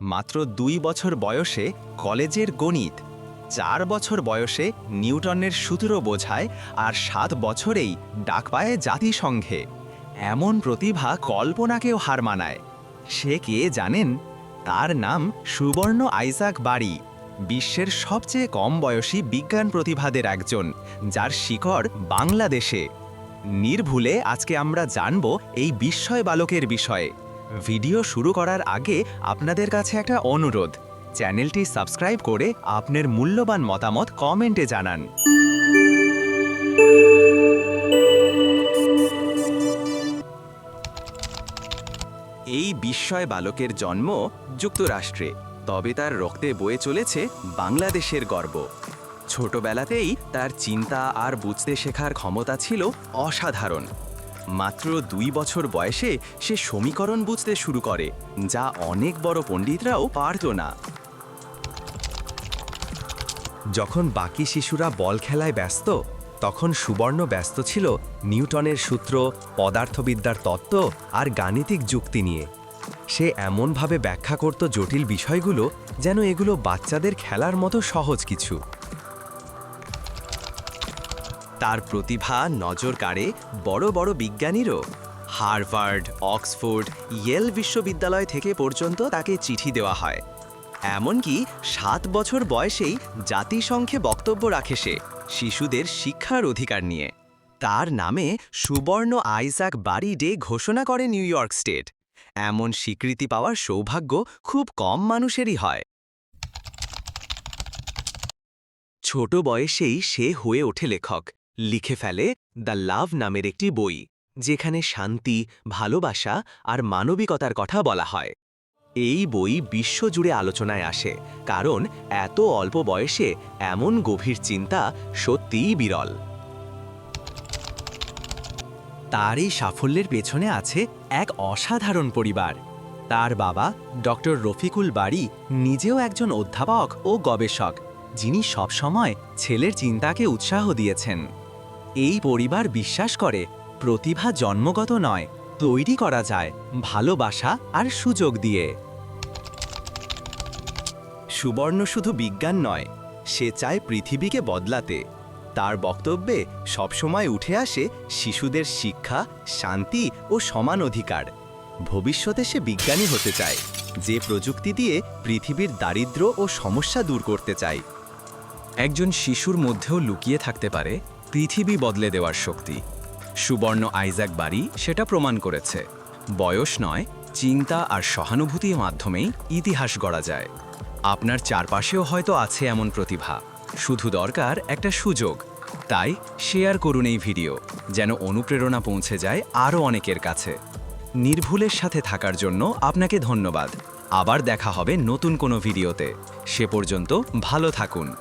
মাত্র দুই বছর বয়সে কলেজের গণিত, চার বছর বয়সে নিউটনের সূত্র বোঝায় আর সাত বছরেই ডাক পায় জাতিসংঘে। এমন প্রতিভা কল্পনাকেও হার মানায়। সে কে জানেন? তার নাম সুবর্ণ আইজাক বাড়ি বিশ্বের সবচেয়ে কম বয়সী বিজ্ঞান প্রতিভাদের একজন, যার শিকড় বাংলাদেশে। নির্ভুলে আজকে আমরা জানব এই বিস্ময় বালকের বিষয়ে। ভিডিও শুরু করার আগে আপনাদের কাছে একটা অনুরোধ। চ্যানেলটি সাবস্ক্রাইব করে আপনার মূল্যবান মতামত কমেন্টে জানান। এই বিস্ময় বালকের জন্ম যুক্তরাষ্ট্রে, তবে তার রক্তে বয়ে চলেছে বাংলাদেশের গর্ব। ছোটবেলাতেই তার চিন্তা আর বুঝতে শেখার ক্ষমতা ছিল অসাধারণ। মাত্র দুই বছর বয়সে সে সমীকরণ বুঝতে শুরু করে, যা অনেক বড় পণ্ডিতরাও পারত না। যখন বাকি শিশুরা বল খেলায় ব্যস্ত, তখন সুবর্ণ ব্যস্ত ছিল নিউটনের সূত্র, পদার্থবিদ্যার তত্ত্ব আর গাণিতিক যুক্তি নিয়ে। সে এমনভাবে ব্যাখ্যা করত জটিল বিষয়গুলো যেন এগুলো বাচ্চাদের খেলার মতো সহজ কিছু। তার প্রতিভা নজর কাড়ে বড় বড় বিজ্ঞানীরও। হার্ভার্ড, অক্সফোর্ড, ইয়েল বিশ্ববিদ্যালয় থেকে পর্যন্ত তাকে চিঠি দেওয়া হয়। এমনকি সাত বছর বয়সেই জাতিসংঘে বক্তব্য রাখে সে শিশুদের শিক্ষার অধিকার নিয়ে। তার নামে সুবর্ণ আইজাক বাড়ি ডে ঘোষণা করে নিউ ইয়র্ক স্টেট। এমন স্বীকৃতি পাওয়ার সৌভাগ্য খুব কম মানুষেরই হয়। ছোট বয়সেই সে হয়ে ওঠে লেখক। লিখে ফেলে দ্য লাভ নামের একটি বই, যেখানে শান্তি, ভালোবাসা আর মানবিকতার কথা বলা হয়। এই বই বিশ্বজুড়ে আলোচনায় আসে, কারণ এত অল্প বয়সে এমন গভীর চিন্তা সত্যিই বিরল। তার এই সাফল্যের পেছনে আছে এক অসাধারণ পরিবার। তার বাবা, ডক্টর রফিকুল বাড়ি নিজেও একজন অধ্যাপক ও গবেষক, যিনি সবসময় ছেলের চিন্তাকে উৎসাহ দিয়েছেন। এই পরিবার বিশ্বাস করে, প্রতিভা জন্মগত নয়, তৈরি করা যায়, ভালোবাসা আর সুযোগ দিয়ে। সুবর্ণ শুধু বিজ্ঞান নয়, সে চায় পৃথিবীকে বদলাতে। তার বক্তব্যে সবসময় উঠে আসে শিশুদের শিক্ষা, শান্তি ও সমান অধিকার। ভবিষ্যতে সে বিজ্ঞানী হতে চায়, যে প্রযুক্তি দিয়ে পৃথিবীর দারিদ্র্য ও সমস্যা দূর করতে চায়। একজন শিশুর মধ্যেও লুকিয়ে থাকতে পারে পৃথিবী বদলে দেওয়ার শক্তি। সুবর্ণ আইজাক বাড়ি সেটা প্রমাণ করেছে। বয়স নয়, চিন্তা আর সহানুভূতির মাধ্যমেই ইতিহাস গড়া যায়। আপনার চারপাশেও হয়তো আছে এমন প্রতিভা। শুধু দরকার একটা সুযোগ। তাই শেয়ার করুন এই ভিডিও, যেন অনুপ্রেরণা পৌঁছে যায় আরও অনেকের কাছে। নির্ভুলের সাথে থাকার জন্য আপনাকে ধন্যবাদ। আবার দেখা হবে নতুন কোনো ভিডিওতে। সে পর্যন্ত ভালো থাকুন।